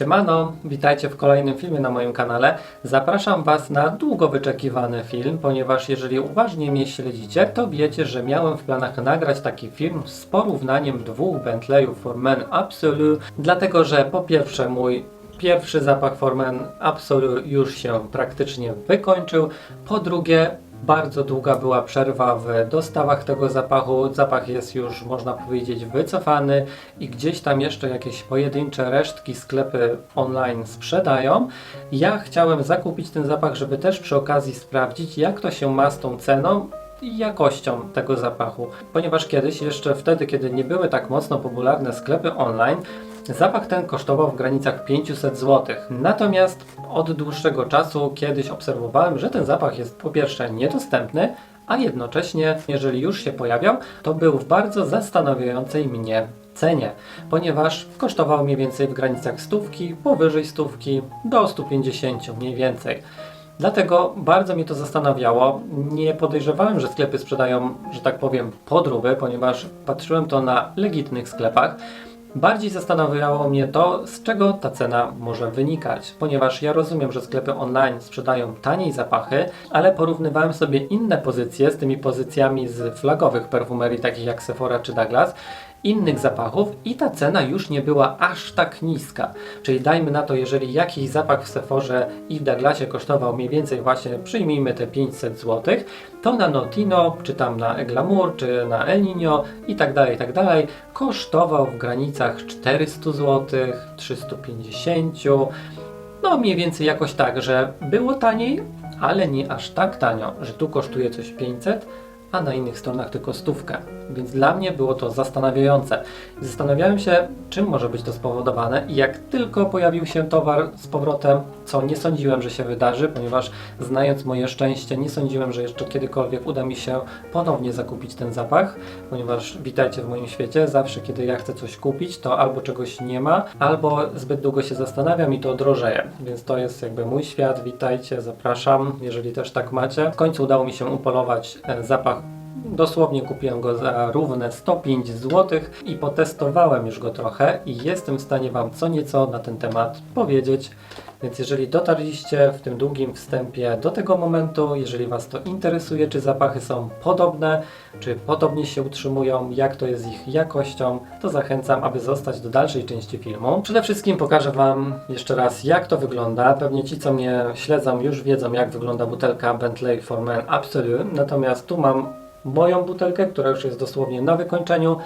Siemano, witajcie w kolejnym filmie na moim kanale. Zapraszam Was na długo wyczekiwany film, ponieważ jeżeli uważnie mnie śledzicie, to wiecie, że miałem w planach nagrać taki film z porównaniem dwóch Bentleyów Formen Absolute, dlatego że po pierwsze mój pierwszy zapach Formen Absolute już się praktycznie wykończył, po drugie bardzo długa była przerwa w dostawach tego zapachu. Zapach jest już, można powiedzieć, wycofany i gdzieś tam jeszcze jakieś pojedyncze resztki sklepy online sprzedają. Ja chciałem zakupić ten zapach, żeby też przy okazji sprawdzić, jak to się ma z tą ceną i jakością tego zapachu. Ponieważ kiedyś, jeszcze wtedy, kiedy nie były tak mocno popularne sklepy online, Zapach ten kosztował w granicach 500 zł. Natomiast od dłuższego czasu kiedyś obserwowałem, że ten zapach jest po pierwsze niedostępny, a jednocześnie, jeżeli już się pojawiał, to był w bardzo zastanawiającej mnie cenie, ponieważ kosztował mniej więcej w granicach stówki, powyżej stówki do 150 mniej więcej. Dlatego bardzo mnie to zastanawiało. Nie podejrzewałem, że sklepy sprzedają, że tak powiem, podróby, ponieważ patrzyłem to na legitnych sklepach. Bardziej zastanawiało mnie to, z czego ta cena może wynikać, ponieważ ja rozumiem, że sklepy online sprzedają taniej zapachy, ale porównywałem sobie inne pozycje z tymi pozycjami z flagowych perfumerii, takich jak Sephora czy Douglas, innych zapachów i ta cena już nie była aż tak niska. Czyli dajmy na to, jeżeli jakiś zapach w Sephorze i w Douglasie kosztował mniej więcej właśnie, przyjmijmy te 500 zł, to na Notino, czy tam na Eglamour, czy na El Nino i tak dalej, i tak dalej, kosztował w granicach 400 zł, 350 no mniej więcej jakoś tak, że było taniej, ale nie aż tak tanio, że tu kosztuje coś 500, a na innych stronach tylko stówkę. Więc dla mnie było to zastanawiające. Zastanawiałem się, czym może być to spowodowane i jak tylko pojawił się towar z powrotem, co nie sądziłem, że się wydarzy, ponieważ znając moje szczęście, nie sądziłem, że jeszcze kiedykolwiek uda mi się ponownie zakupić ten zapach, ponieważ witajcie w moim świecie, zawsze kiedy ja chcę coś kupić, to albo czegoś nie ma, albo zbyt długo się zastanawiam i to drożeje. Więc to jest jakby mój świat, witajcie, zapraszam, jeżeli też tak macie. W końcu udało mi się upolować e, zapach Dosłownie kupiłem go za równe 105 zł i potestowałem już go trochę i jestem w stanie Wam co nieco na ten temat powiedzieć. Więc jeżeli dotarliście w tym długim wstępie do tego momentu, jeżeli Was to interesuje, czy zapachy są podobne, czy podobnie się utrzymują, jak to jest z ich jakością, to zachęcam, aby zostać do dalszej części filmu. Przede wszystkim pokażę Wam jeszcze raz, jak to wygląda. Pewnie ci, co mnie śledzą, już wiedzą, jak wygląda butelka Bentley for Men Absolute. Natomiast tu mam moją butelkę, która już jest dosłownie na wykończeniu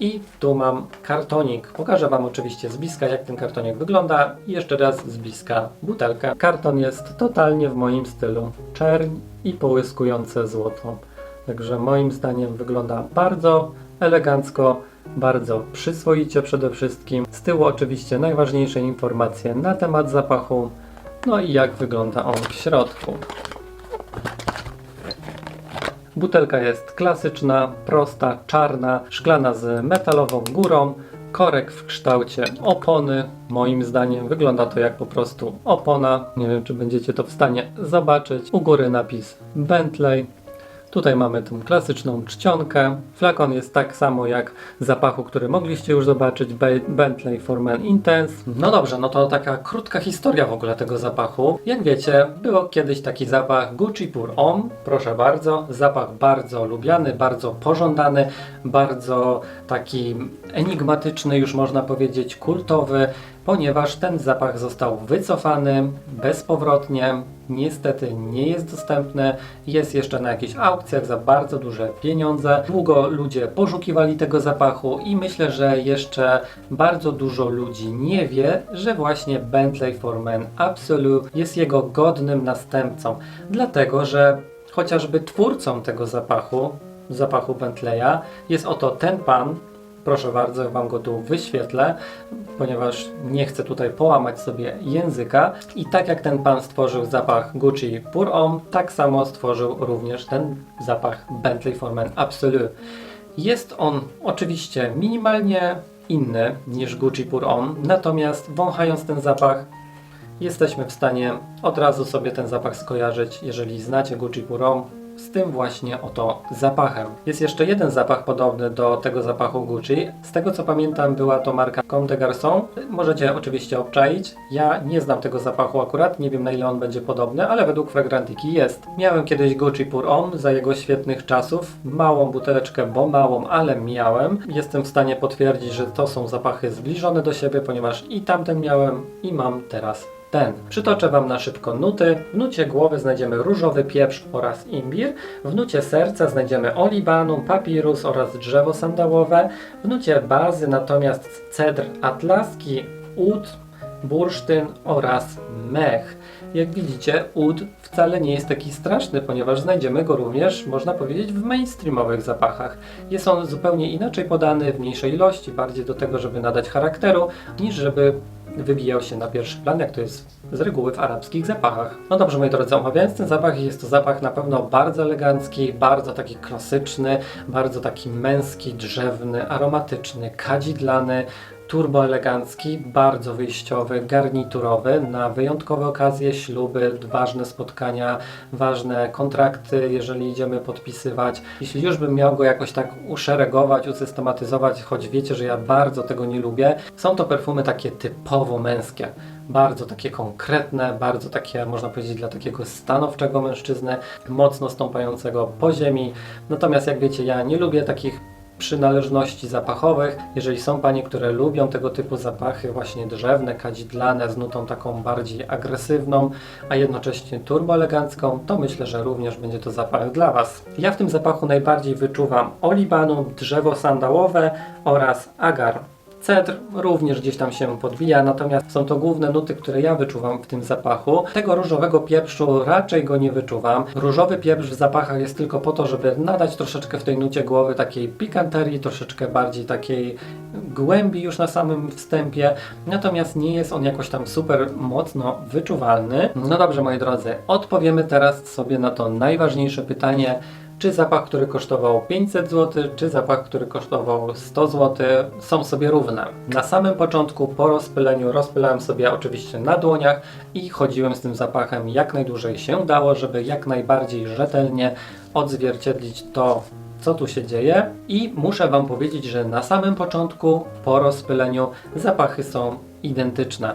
i tu mam kartonik. Pokażę Wam oczywiście z bliska, jak ten kartonik wygląda i jeszcze raz z bliska butelkę. Karton jest totalnie w moim stylu. Czerń i połyskujące złoto. Także moim zdaniem wygląda bardzo elegancko, bardzo przyzwoicie przede wszystkim. Z tyłu oczywiście najważniejsze informacje na temat zapachu, no i jak wygląda on w środku. Butelka jest klasyczna, prosta, czarna, szklana z metalową górą, korek w kształcie opony. Moim zdaniem wygląda to jak po prostu opona. Nie wiem, czy będziecie to w stanie zobaczyć. U góry napis Bentley. Tutaj mamy tą klasyczną czcionkę. Flakon jest tak samo jak zapachu, który mogliście już zobaczyć, Be- Bentley for Men Intense. No dobrze, no to taka krótka historia w ogóle tego zapachu. Jak wiecie, było kiedyś taki zapach Gucci Pour Homme, proszę bardzo. Zapach bardzo lubiany, bardzo pożądany, bardzo taki enigmatyczny, już można powiedzieć kultowy, ponieważ ten zapach został wycofany bezpowrotnie. Niestety nie jest dostępny, jest jeszcze na jakichś aukcjach za bardzo duże pieniądze. Długo ludzie poszukiwali tego zapachu i myślę, że jeszcze bardzo dużo ludzi nie wie, że właśnie Bentley for Men Absolute jest jego godnym następcą. Dlatego, że chociażby twórcą tego zapachu, zapachu Bentleya, jest oto ten pan, Proszę bardzo, Wam go tu wyświetlę, ponieważ nie chcę tutaj połamać sobie języka. I tak jak ten pan stworzył zapach Gucci Pour Homme, tak samo stworzył również ten zapach Bentley for Men Absolute. Jest on oczywiście minimalnie inny niż Gucci Pour Homme, natomiast wąchając ten zapach jesteśmy w stanie od razu sobie ten zapach skojarzyć. Jeżeli znacie Gucci Pour Homme, z tym właśnie oto zapachem. Jest jeszcze jeden zapach podobny do tego zapachu Gucci. Z tego co pamiętam była to marka Comme des Garçons. Możecie oczywiście obczaić. Ja nie znam tego zapachu akurat, nie wiem na ile on będzie podobny, ale według Fragrantiki jest. Miałem kiedyś Gucci Pour Homme za jego świetnych czasów. Małą buteleczkę, bo małą, ale miałem. Jestem w stanie potwierdzić, że to są zapachy zbliżone do siebie, ponieważ i tamten miałem i mam teraz ten. Przytoczę Wam na szybko nuty. W nucie głowy znajdziemy różowy pieprz oraz imbir. W nucie serca znajdziemy olibanum, papirus oraz drzewo sandałowe. W nucie bazy natomiast cedr atlaski, ud, bursztyn oraz mech. Jak widzicie, ud wcale nie jest taki straszny, ponieważ znajdziemy go również, można powiedzieć, w mainstreamowych zapachach. Jest on zupełnie inaczej podany, w mniejszej ilości, bardziej do tego, żeby nadać charakteru, niż żeby wybijał się na pierwszy plan, jak to jest z reguły w arabskich zapachach. No dobrze, moi drodzy, omawiając ten zapach, jest to zapach na pewno bardzo elegancki, bardzo taki klasyczny, bardzo taki męski, drzewny, aromatyczny, kadzidlany, turbo elegancki, bardzo wyjściowy, garniturowy na wyjątkowe okazje, śluby, ważne spotkania, ważne kontrakty, jeżeli idziemy podpisywać. Jeśli już bym miał go jakoś tak uszeregować, usystematyzować, choć wiecie, że ja bardzo tego nie lubię, są to perfumy takie typowo męskie. Bardzo takie konkretne, bardzo takie, można powiedzieć, dla takiego stanowczego mężczyzny, mocno stąpającego po ziemi. Natomiast jak wiecie, ja nie lubię takich przynależności zapachowych. Jeżeli są panie, które lubią tego typu zapachy, właśnie drzewne, kadzidlane, z nutą taką bardziej agresywną, a jednocześnie turbo elegancką, to myślę, że również będzie to zapach dla Was. Ja w tym zapachu najbardziej wyczuwam olibanum, drzewo sandałowe oraz agar. Cedr również gdzieś tam się podbija, natomiast są to główne nuty, które ja wyczuwam w tym zapachu. Tego różowego pieprzu raczej go nie wyczuwam. Różowy pieprz w zapachach jest tylko po to, żeby nadać troszeczkę w tej nucie głowy takiej pikanterii, troszeczkę bardziej takiej głębi już na samym wstępie, natomiast nie jest on jakoś tam super mocno wyczuwalny. No dobrze, moi drodzy, odpowiemy teraz sobie na to najważniejsze pytanie, czy zapach, który kosztował 500 zł, czy zapach, który kosztował 100 zł, są sobie równe. Na samym początku, po rozpyleniu, rozpylałem sobie oczywiście na dłoniach i chodziłem z tym zapachem jak najdłużej się dało, żeby jak najbardziej rzetelnie odzwierciedlić to, co tu się dzieje. I muszę Wam powiedzieć, że na samym początku, po rozpyleniu, zapachy są identyczne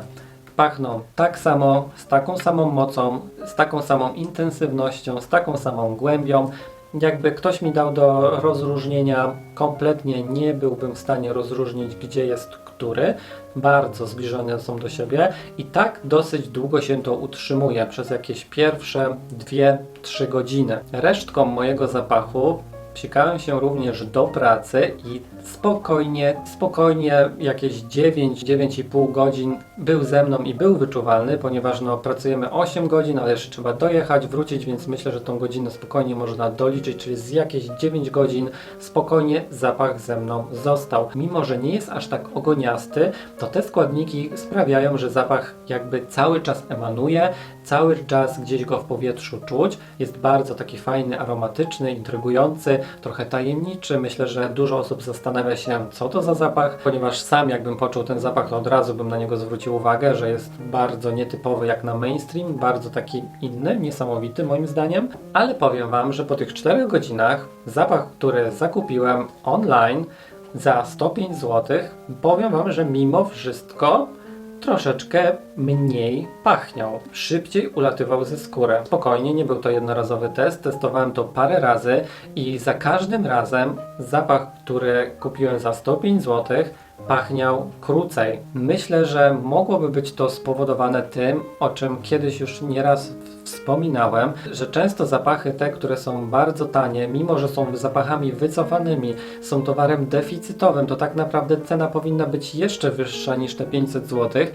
pachną tak samo, z taką samą mocą, z taką samą intensywnością, z taką samą głębią. Jakby ktoś mi dał do rozróżnienia, kompletnie nie byłbym w stanie rozróżnić, gdzie jest który. Bardzo zbliżone są do siebie i tak dosyć długo się to utrzymuje przez jakieś pierwsze 2-3 godziny. Resztką mojego zapachu Psikałem się również do pracy i spokojnie, spokojnie jakieś 9-9,5 godzin był ze mną i był wyczuwalny, ponieważ no, pracujemy 8 godzin, ale jeszcze trzeba dojechać, wrócić, więc myślę, że tą godzinę spokojnie można doliczyć, czyli z jakieś 9 godzin spokojnie zapach ze mną został. Mimo, że nie jest aż tak ogoniasty, to te składniki sprawiają, że zapach jakby cały czas emanuje, cały czas gdzieś go w powietrzu czuć. Jest bardzo taki fajny, aromatyczny, intrygujący, trochę tajemniczy. Myślę, że dużo osób zastanawia się, co to za zapach, ponieważ sam jakbym poczuł ten zapach, to od razu bym na niego zwrócił uwagę, że jest bardzo nietypowy jak na mainstream, bardzo taki inny, niesamowity moim zdaniem. Ale powiem Wam, że po tych 4 godzinach zapach, który zakupiłem online za 105 zł, powiem Wam, że mimo wszystko troszeczkę mniej pachniał. Szybciej ulatywał ze skórę. Spokojnie, nie był to jednorazowy test. Testowałem to parę razy i za każdym razem zapach, który kupiłem za 105 zł, pachniał krócej. Myślę, że mogłoby być to spowodowane tym, o czym kiedyś już nieraz wspominałem, że często zapachy te, które są bardzo tanie, mimo że są zapachami wycofanymi, są towarem deficytowym, to tak naprawdę cena powinna być jeszcze wyższa niż te 500 zł.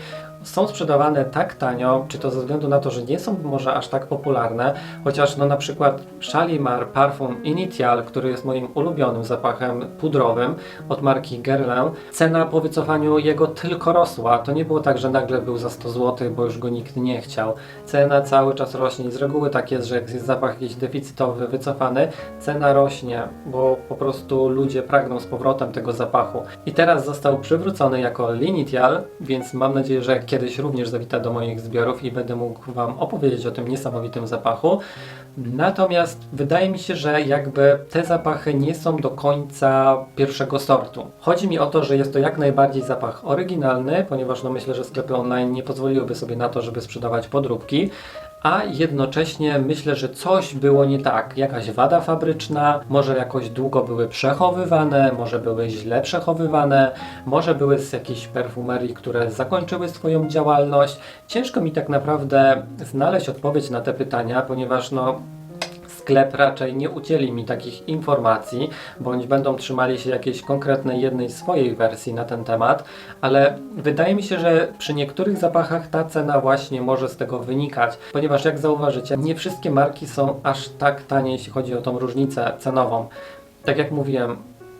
Są sprzedawane tak tanio, czy to ze względu na to, że nie są może aż tak popularne, chociaż no na przykład Shalimar Parfum Initial, który jest moim ulubionym zapachem pudrowym od marki Guerlain, cena po wycofaniu jego tylko rosła. To nie było tak, że nagle był za 100 zł, bo już go nikt nie chciał. Cena cały czas rosła rośnie i z reguły tak jest, że jak jest zapach jakiś deficytowy, wycofany, cena rośnie, bo po prostu ludzie pragną z powrotem tego zapachu. I teraz został przywrócony jako Linitial, więc mam nadzieję, że kiedyś również zawita do moich zbiorów i będę mógł Wam opowiedzieć o tym niesamowitym zapachu. Natomiast wydaje mi się, że jakby te zapachy nie są do końca pierwszego sortu. Chodzi mi o to, że jest to jak najbardziej zapach oryginalny, ponieważ no myślę, że sklepy online nie pozwoliłyby sobie na to, żeby sprzedawać podróbki, a jednocześnie myślę, że coś było nie tak. Jakaś wada fabryczna, może jakoś długo były przechowywane, może były źle przechowywane, może były z jakiejś perfumerii, które zakończyły swoją działalność. Ciężko mi tak naprawdę znaleźć odpowiedź na te pytania, ponieważ no sklep raczej nie udzieli mi takich informacji, bądź będą trzymali się jakiejś konkretnej jednej swojej wersji na ten temat, ale wydaje mi się, że przy niektórych zapachach ta cena właśnie może z tego wynikać, ponieważ jak zauważycie, nie wszystkie marki są aż tak tanie, jeśli chodzi o tą różnicę cenową. Tak jak mówiłem,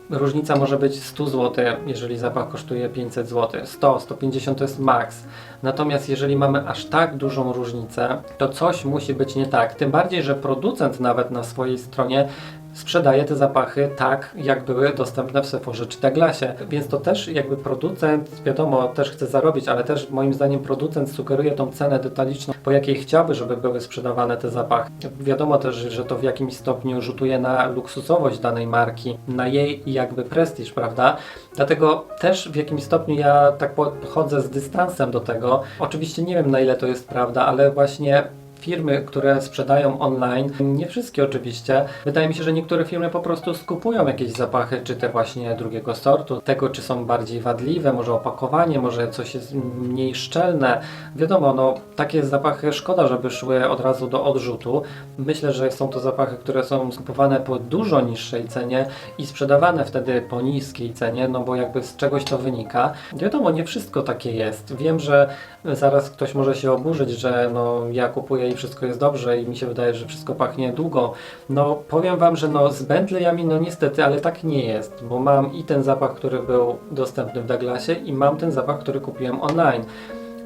Różnica może być 100 zł, jeżeli zapach kosztuje 500 zł. 100, 150 to jest maks. Natomiast jeżeli mamy aż tak dużą różnicę, to coś musi być nie tak. Tym bardziej, że producent nawet na swojej stronie sprzedaje te zapachy tak, jak były dostępne w Sephorze czy Douglasie. Więc to też jakby producent, wiadomo, też chce zarobić, ale też moim zdaniem producent sugeruje tą cenę detaliczną, po jakiej chciałby, żeby były sprzedawane te zapachy. Wiadomo też, że to w jakimś stopniu rzutuje na luksusowość danej marki, na jej jakby prestiż, prawda? Dlatego też w jakimś stopniu ja tak podchodzę z dystansem do tego. Oczywiście nie wiem na ile to jest prawda, ale właśnie firmy, które sprzedają online, nie wszystkie oczywiście, wydaje mi się, że niektóre firmy po prostu skupują jakieś zapachy, czy te właśnie drugiego sortu, tego czy są bardziej wadliwe, może opakowanie, może coś jest mniej szczelne. Wiadomo, no takie zapachy szkoda, żeby szły od razu do odrzutu. Myślę, że są to zapachy, które są skupowane po dużo niższej cenie i sprzedawane wtedy po niskiej cenie, no bo jakby z czegoś to wynika. Wiadomo, nie wszystko takie jest. Wiem, że zaraz ktoś może się oburzyć, że no ja kupuję wszystko jest dobrze i mi się wydaje, że wszystko pachnie długo. No powiem Wam, że no z Bentleyami no niestety, ale tak nie jest, bo mam i ten zapach, który był dostępny w Douglasie i mam ten zapach, który kupiłem online.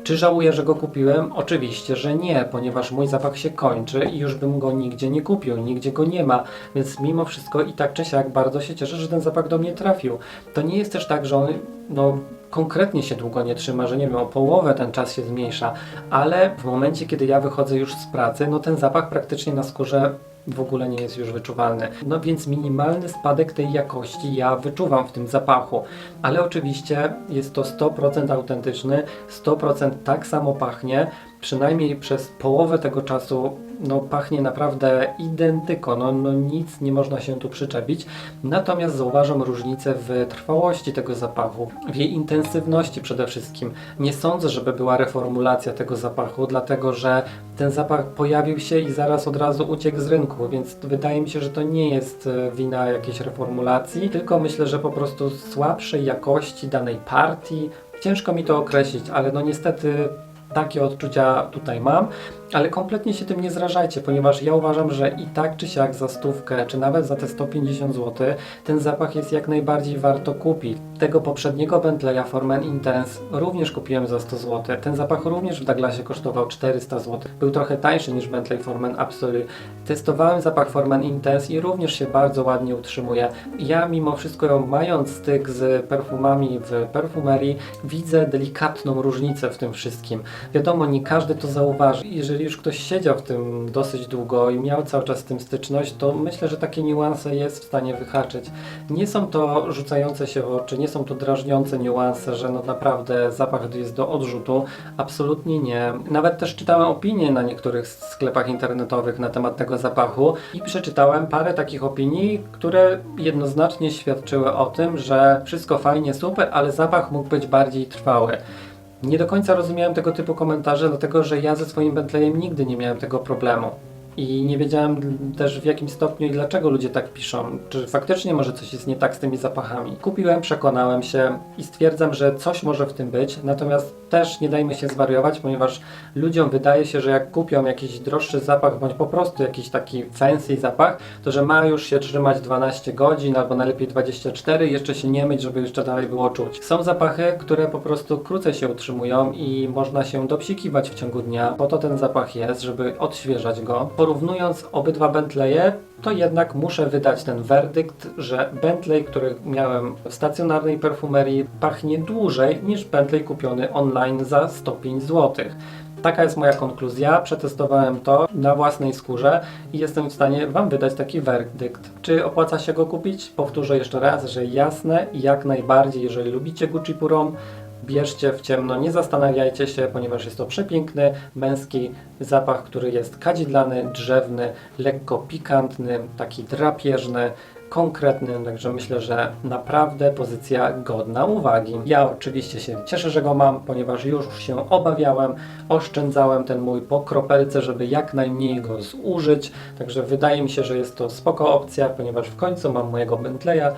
Czy żałuję, że go kupiłem? Oczywiście, że nie, ponieważ mój zapach się kończy i już bym go nigdzie nie kupił, nigdzie go nie ma, więc mimo wszystko i tak czy siak bardzo się cieszę, że ten zapach do mnie trafił. To nie jest też tak, że on no, konkretnie się długo nie trzyma, że nie wiem, o połowę ten czas się zmniejsza, ale w momencie, kiedy ja wychodzę już z pracy, no ten zapach praktycznie na skórze w ogóle nie jest już wyczuwalny. No więc minimalny spadek tej jakości ja wyczuwam w tym zapachu, ale oczywiście jest to 100% autentyczny, 100% tak samo pachnie, przynajmniej przez połowę tego czasu no, pachnie naprawdę identyko, no, no nic nie można się tu przyczepić. Natomiast zauważam różnicę w trwałości tego zapachu, w jej intensywności przede wszystkim. Nie sądzę, żeby była reformulacja tego zapachu, dlatego że ten zapach pojawił się i zaraz od razu uciekł z rynku, więc wydaje mi się, że to nie jest e, wina jakiejś reformulacji, tylko myślę, że po prostu słabszej jakości danej partii. Ciężko mi to określić, ale no niestety takie odczucia tutaj mam, ale kompletnie się tym nie zrażajcie, ponieważ ja uważam, że i tak czy siak za stówkę, czy nawet za te 150 zł, ten zapach jest jak najbardziej warto kupić. Tego poprzedniego Bentleya Forman Intense również kupiłem za 100 zł. Ten zapach również w Douglasie kosztował 400 zł. Był trochę tańszy niż Bentley Forman Absolute. Testowałem zapach Forman Intense i również się bardzo ładnie utrzymuje. Ja mimo wszystko mając styk z perfumami w perfumerii, widzę delikatną różnicę w tym wszystkim. Wiadomo, nie każdy to zauważy. Jeżeli już ktoś siedział w tym dosyć długo i miał cały czas z tym styczność, to myślę, że takie niuanse jest w stanie wyhaczyć. Nie są to rzucające się w oczy, nie są to drażniące niuanse, że no naprawdę zapach jest do odrzutu. Absolutnie nie. Nawet też czytałem opinie na niektórych sklepach internetowych na temat tego zapachu i przeczytałem parę takich opinii, które jednoznacznie świadczyły o tym, że wszystko fajnie, super, ale zapach mógł być bardziej trwały. Nie do końca rozumiałem tego typu komentarze, dlatego że ja ze swoim Bentleyem nigdy nie miałem tego problemu. I nie wiedziałem też w jakim stopniu i dlaczego ludzie tak piszą. Czy faktycznie może coś jest nie tak z tymi zapachami. Kupiłem, przekonałem się i stwierdzam, że coś może w tym być. Natomiast też nie dajmy się zwariować, ponieważ ludziom wydaje się, że jak kupią jakiś droższy zapach, bądź po prostu jakiś taki fancy zapach, to że ma już się trzymać 12 godzin albo najlepiej 24 i jeszcze się nie myć, żeby jeszcze dalej było czuć. Są zapachy, które po prostu krócej się utrzymują i można się dopsikiwać w ciągu dnia. Po to ten zapach jest, żeby odświeżać go. Porównując obydwa Bentleye, to jednak muszę wydać ten werdykt, że Bentley, który miałem w stacjonarnej perfumerii, pachnie dłużej niż Bentley kupiony online za 105 zł. Taka jest moja konkluzja. Przetestowałem to na własnej skórze i jestem w stanie Wam wydać taki werdykt. Czy opłaca się go kupić? Powtórzę jeszcze raz, że jasne jak najbardziej, jeżeli lubicie Gucci Purą, bierzcie w ciemno, nie zastanawiajcie się, ponieważ jest to przepiękny, męski zapach, który jest kadzidlany, drzewny, lekko pikantny, taki drapieżny, konkretny, także myślę, że naprawdę pozycja godna uwagi. Ja oczywiście się cieszę, że go mam, ponieważ już się obawiałem, oszczędzałem ten mój po kropelce, żeby jak najmniej go zużyć, także wydaje mi się, że jest to spoko opcja, ponieważ w końcu mam mojego Bentleya,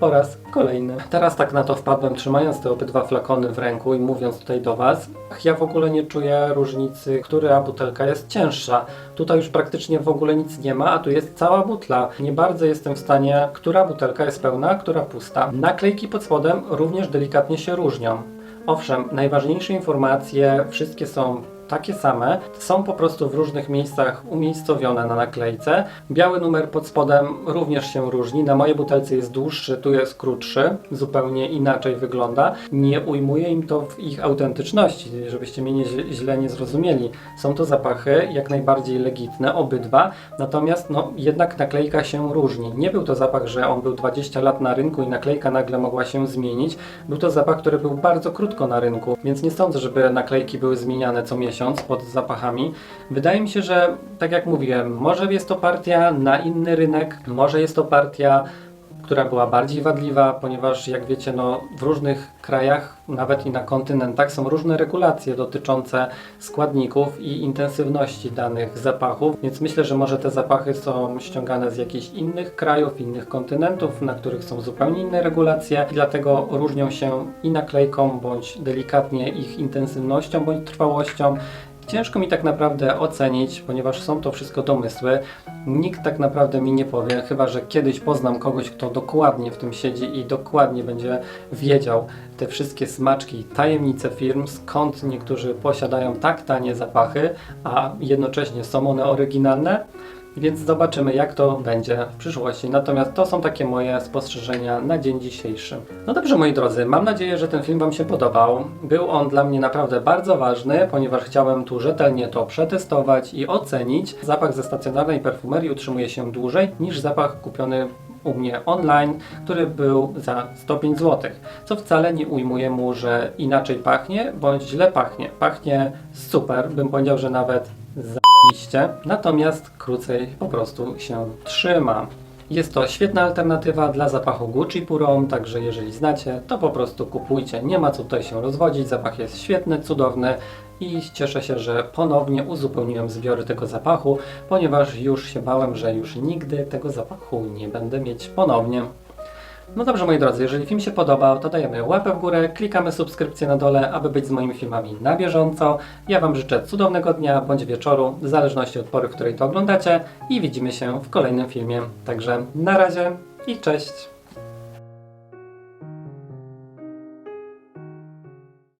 po raz kolejny. Teraz tak na to wpadłem, trzymając te obydwa flakony w ręku i mówiąc tutaj do Was, ja w ogóle nie czuję różnicy, która butelka jest cięższa. Tutaj już praktycznie w ogóle nic nie ma, a tu jest cała butla. Nie bardzo jestem w stanie, która butelka jest pełna, a która pusta. Naklejki pod spodem również delikatnie się różnią. Owszem, najważniejsze informacje, wszystkie są takie same, są po prostu w różnych miejscach umiejscowione na naklejce. Biały numer pod spodem również się różni. Na mojej butelce jest dłuższy, tu jest krótszy, zupełnie inaczej wygląda. Nie ujmuje im to w ich autentyczności, żebyście mnie nie, źle nie zrozumieli. Są to zapachy jak najbardziej legitne, obydwa, natomiast no, jednak naklejka się różni. Nie był to zapach, że on był 20 lat na rynku i naklejka nagle mogła się zmienić. Był to zapach, który był bardzo krótko na rynku, więc nie sądzę, żeby naklejki były zmieniane co miesiąc pod zapachami. Wydaje mi się, że tak jak mówiłem, może jest to partia na inny rynek, może jest to partia, która była bardziej wadliwa, ponieważ jak wiecie, no, w różnych krajach, nawet i na kontynentach, są różne regulacje dotyczące składników i intensywności danych zapachów, więc myślę, że może te zapachy są ściągane z jakichś innych krajów, innych kontynentów, na których są zupełnie inne regulacje i dlatego różnią się i naklejką, bądź delikatnie ich intensywnością, bądź trwałością. Ciężko mi tak naprawdę ocenić, ponieważ są to wszystko domysły. Nikt tak naprawdę mi nie powie, chyba że kiedyś poznam kogoś, kto dokładnie w tym siedzi i dokładnie będzie wiedział te wszystkie smaczki tajemnice firm, skąd niektórzy posiadają tak tanie zapachy, a jednocześnie są one oryginalne. Więc zobaczymy, jak to będzie w przyszłości. Natomiast to są takie moje spostrzeżenia na dzień dzisiejszy. No dobrze, moi drodzy, mam nadzieję, że ten film Wam się podobał. Był on dla mnie naprawdę bardzo ważny, ponieważ chciałem tu rzetelnie to przetestować i ocenić. Zapach ze stacjonarnej perfumerii utrzymuje się dłużej niż zapach kupiony u mnie online, który był za 105 zł, co wcale nie ujmuje mu, że inaczej pachnie, bądź źle pachnie. Pachnie super, bym powiedział, że nawet zajebiście, natomiast krócej po prostu się trzyma. Jest to świetna alternatywa dla zapachu Gucci Purą, także jeżeli znacie, to po prostu kupujcie. Nie ma co tutaj się rozwodzić, zapach jest świetny, cudowny i cieszę się, że ponownie uzupełniłem zbiory tego zapachu, ponieważ już się bałem, że już nigdy tego zapachu nie będę mieć ponownie. No dobrze moi drodzy, jeżeli film się podobał, to dajemy łapę w górę, klikamy subskrypcję na dole, aby być z moimi filmami na bieżąco. Ja Wam życzę cudownego dnia bądź wieczoru, w zależności od pory, w której to oglądacie i widzimy się w kolejnym filmie. Także na razie i cześć!